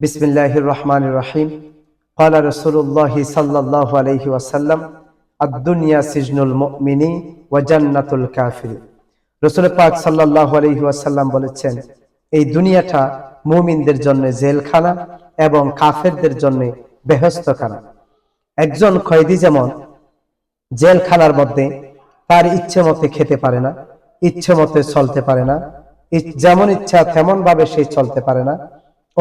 বিসমিল্লাহির রহমান রাহিম কালা রসুল্লাহ সাল্লাহ আলহি ওয়াসাল্লাম আদুনিয়া সিজনুল মিনি ওয়াজান্নাতুল কাফির রসুল পাক সাল্লাহ আলহি ওয়াসাল্লাম বলেছেন, এই দুনিয়াটা মুমিনদের জন্য জেলখানা এবং কাফেরদের জন্য বেহস্তখানা। একজন কয়েদি যেমন জেলখানার মধ্যে তার ইচ্ছে মতে খেতে পারে না, ইচ্ছে মতে চলতে পারে না যেমন ইচ্ছা তেমন ভাবে সে চলতে পারে না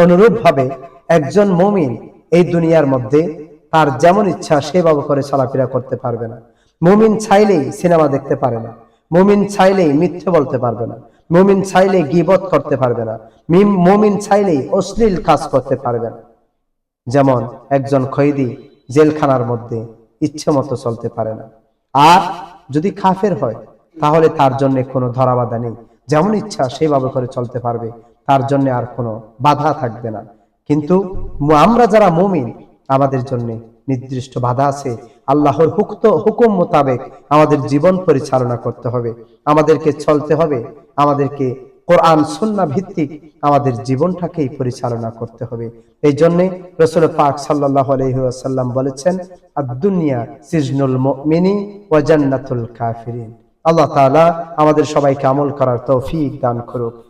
অনুরূপ ভাবে একজন মমিন এই দুনিয়ার মধ্যে তার যেমন ইচ্ছা সেভাবে করে চলাফেরা করতে পারবে না। মুমিন চাইলেই সিনেমা দেখতে পারে না। মুমিন চাইলেই মিথ্যে বলতে পারবে না। মুমিন চাইলেই গিবত করতে পারবে না। মিম- মুমিন চাইলেই অশ্লীল কাজ করতে পারবে না। যেমন একজন খৈদি জেলখানার মধ্যে ইচ্ছে মতো চলতে পারে না। আর যদি কাফের হয়, তাহলে তার জন্য কোনো ধরাবাধা নেই। যেমন ইচ্ছা সেভাবে করে চলতে পারবে। তার জন্য আর কোনো বাধা থাকবে না। কিন্তু আমরা যারা মুমিন, আমাদের জন্য নির্দিষ্ট বাধা আছে। আল্লাহর হুক্ত হুকুম মোতাবেক আমাদের জীবন পরিচালনা করতে হবে। আমাদেরকে চলতে হবে। আমাদেরকে কোরআন, সুন্না ভিত্তিক আমাদের জীবনটাকেই পরিচালনা করতে হবে। এই জন্যে রসুল পাক সাল্লাহ আলহিহাসাল্লাম বলেছেন আদুনিয়া সিজনুল মিনি ওয়া জান্নাতুল কাফিরিন। আল্লাহ তাআলা আমাদের সবাইকে আমল করার তৌফিক দান করুক।